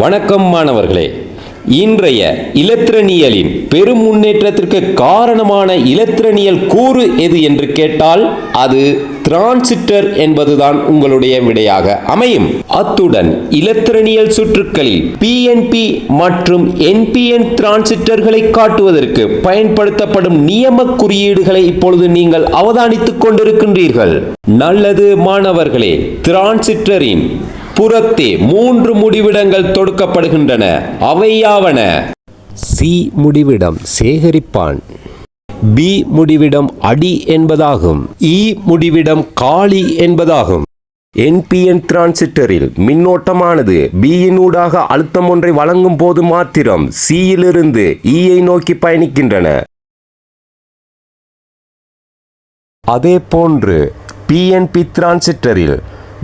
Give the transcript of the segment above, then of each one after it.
வணக்கம் மாணவர்களே. இன்றைய இலத்திரனியலின் பெரும் முன்னேற்றத்திற்கு காரணமான இலத்திரனியல் கூறு எது என்று கேட்டால் அது டிரான்சிட்டர் என்பதுதான் உங்களுடைய விடையாக அமையும். அத்துடன் இலத்திரனியல் சுற்றுக்களில் பிஎன்பி மற்றும் என்பிஎன் டிரான்சிட்டர்களை காட்டுவதற்கு பயன்படுத்தப்படும் நியம குறியீடுகளை இப்பொழுது நீங்கள் அவதானித்துக் கொண்டிருக்கின்றீர்கள். நல்லது மாணவர்களே டிரான்சிட்டரின் புறத்தே மூன்று முடிவிடங்கள் தொடுக்கப்படுகின்றன. அவையாவன சி முடிவிடம் சேகரிப்பான். பி முடிவிடம் அடி என்பதாகும். இ முடிவிடம் காளி என்பதாகும். என்பிஎன் டிரான்சிட்டரில் மின்னோட்டமானது பியின் ஊடாக அழுத்தம் ஒன்றை வழங்கும் போது மாத்திரம் சியிலிருந்து ஈயை நோக்கி பயணிக்கின்றன. அதே போன்று பிஎன்பி டிரான்சிட்டரில்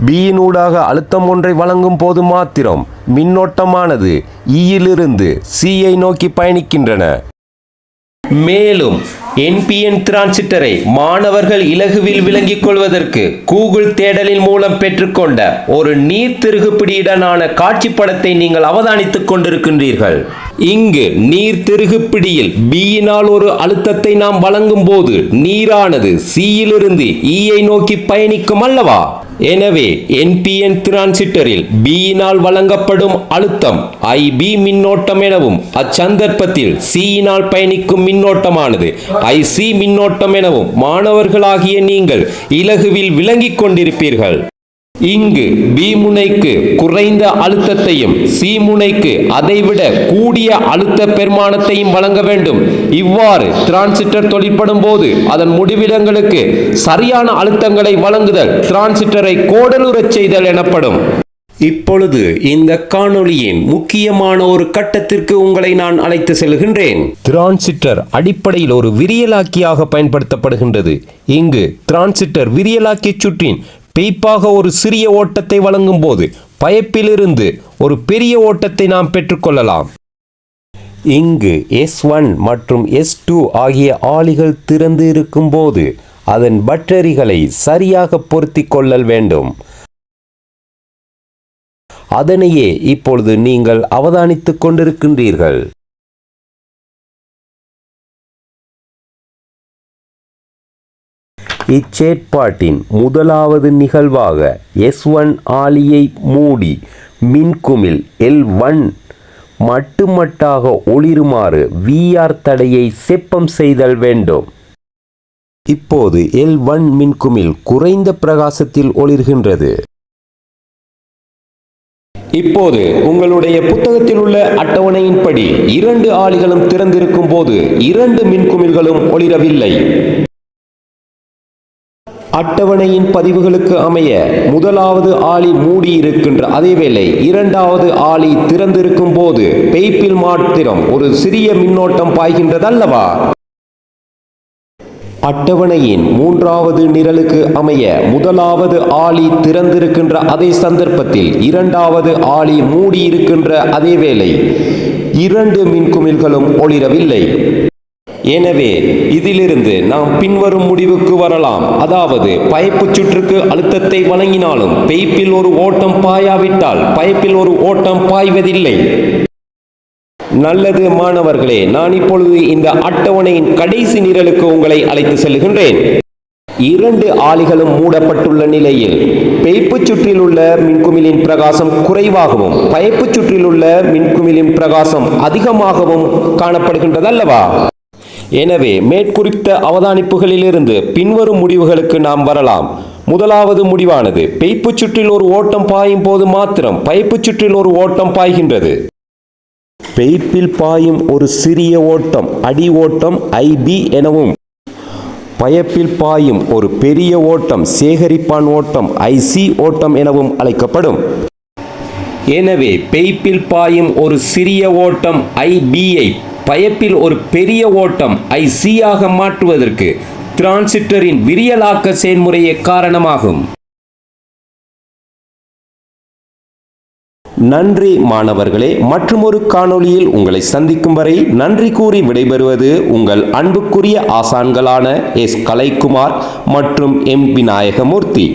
பியினூடாக அழுத்தம் ஒன்றை வழங்கும் போது மாத்திரம் மின்னோட்டமானது ஈயிலிருந்து சியை நோக்கி பயணிக்கின்றன. மேலும் என்பிஎன் டிரான்சிட்டரை மாணவர்கள் இலகுவில் விளங்கிக் கொள்வதற்கு கூகுள் தேடலின் மூலம் பெற்றுக்கொண்ட ஒரு நீர் திருகுப்பிடியுடனான காட்சிப்படத்தை நீங்கள் அவதானித்துக் கொண்டிருக்கின்றீர்கள். இங்கு நீர் திருகுப்பிடியில் பியினால் ஒரு அழுத்தத்தை நாம் வழங்கும் போது நீரானது சியிலிருந்து ஈயை e நோக்கி பயணிக்கும் அல்லவா? எனவே என்பிஎன் டிரான்சிட்டரில் பியினால் வழங்கப்படும் அழுத்தம் ஐபி மின்னோட்டம் எனவும் அச்சந்தர்ப்பத்தில் சியினால் பயணிக்கும் மின்னோட்டமானது ஐசி மின்னோட்டம் எனவும் மாணவர்களாகிய நீங்கள் இலகுவில் விளங்கிக் கொண்டிருப்பீர்கள். இங்கு பி முனைக்கு குறைந்த அழுத்தத்தையும் சி முனைக்கு அதைவிட கூடிய அழுத்த பெருமானத்தையும் வழங்க வேண்டும். இவ்வாறு டிரான்சிட்டர் தொழிற்படும் போது அதன் முடிவிடங்களுக்கு சரியான அழுத்தங்களை வழங்குதல் டிரான்சிட்டரை கோடலுறச் செய்தல் எனப்படும். இப்பொழுது இந்த காணொளியின் முக்கியமான ஒரு கட்டத்திற்கு உங்களை நான் அழைத்து செல்கின்றேன். டிரான்சிட்டர் அடிப்படையில் ஒரு விரியலாக்கியாக பயன்படுத்தப்படுகின்றது. இங்கு டிரான்சிட்டர் விரியலாக்கி சுற்றின் பெய்ப்பாக ஒரு சிறிய ஓட்டத்தை வழங்கும் போது பயப்பிலிருந்து ஒரு பெரிய ஓட்டத்தை நாம் பெற்றுக்கொள்ளலாம். இங்கு எஸ் ஒன் மற்றும் எஸ் டூ ஆகிய ஆளிகள் திறந்து இருக்கும்போது அதன் பட்டரிகளை சரியாக பொருத்திக் கொள்ளல் வேண்டும். அதனையே இப்பொழுது நீங்கள் அவதானித்துக் கொண்டிருக்கின்றீர்கள். இச்சேற்பாட்டின் முதலாவது நிகழ்வாக எஸ் ஒன் ஆலியை மூடி மின்குமிழ் எல் ஒன் மட்டுமட்டாக ஒளிருமாறு விஆர் தடையை செப்பம் செய்தல் வேண்டும். இப்போது எல் ஒன் மின்குமிழ் குறைந்த பிரகாசத்தில் ஒளிர்கின்றது. இப்போது உங்களுடைய புத்தகத்தில் உள்ள அட்டவணையின்படி இரண்டு ஆளிகளும் திறந்திருக்கும் போது இரண்டு மின்குமிழ்களும் ஒளிரவில்லை. அட்டவணையின் பதிவுகளுக்கு அமைய முதலாவது ஆளி மூடி இருக்கின்ற அதேவேளை இரண்டாவது ஆளி திறந்திருக்கும் போது பெய்ப்பில் மாத்திரம் ஒரு சிறிய மின்னோட்டம் பாய்கின்றதல்லவா? அட்டவணையின் மூன்றாவது நிரலுக்கு அமைய முதலாவது ஆளி திறந்திருக்கின்ற அதே சந்தர்ப்பத்தில் இரண்டாவது ஆளி மூடி இருக்கின்ற அதே வேளை இரண்டு மின்குமிழ்களும் ஒளிரவில்லை. எனவே இதிலிருந்து நாம் பின்வரும் முடிவுக்கு வரலாம். அதாவது பைப்பு சுற்றுக்கு அழுத்தத்தை வழங்கினாலும் பைப்பில் ஒரு ஓட்டம் பாயாவிட்டால் பைப்பில் ஒரு ஓட்டம் பாய்வதில்லை. நல்லது மாணவர்களே நான் இப்பொழுது இந்த அட்டவணையின் கடைசி நிரலுக்கு உங்களை அழைத்து செல்கின்றேன். இரண்டு ஆளிகளும் மூடப்பட்டுள்ள நிலையில் பெய்ப்பு சுற்றில் உள்ள மின்குமிழின் பிரகாசம் குறைவாகவும் பைப்பு சுற்றில் உள்ள மின்குமிழின் பிரகாசம் அதிகமாகவும் காணப்படுகின்றதல்லவா? எனவே மேற்குறித்த அவதானிப்புகளிலிருந்து பின்வரும் முடிவுகளுக்கு நாம் வரலாம். முதலாவது முடிவானது பெய்ப்பு சுற்றில் ஒரு ஓட்டம் பாயும் போது மாத்திரம் பைப்பு சுற்றில் ஒரு ஓட்டம் பாய்கின்றது. பெய்ப்பில் பாயும் ஒரு சிறிய ஓட்டம் அடி ஓட்டம் ஐபி எனவும். பயப்பில் பாயும் ஒரு பெரிய ஓட்டம் சேகரிப்பான் ஓட்டம் ஐசி ஓட்டம் எனவும் அழைக்கப்படும். எனவே பெய்ப்பில் பாயும் ஒரு சிறிய ஓட்டம் ஐபிஐ பயப்பில் ஒரு பெரிய ஓட்டம் ஐசியாக மாற்றுவதற்கு டிரான்சிட்டரின் விரியலாக்க செயல்முறையே காரணமாகும். நன்றி மாணவர்களே மற்றுமொரு காணொளியில் உங்களை சந்திக்கும் வரை நன்றி கூறி விடைபெறுவது உங்கள் அன்புக்குரிய ஆசான்களான எஸ். கலைக்குமார் மற்றும் எம். விநாயகமூர்த்தி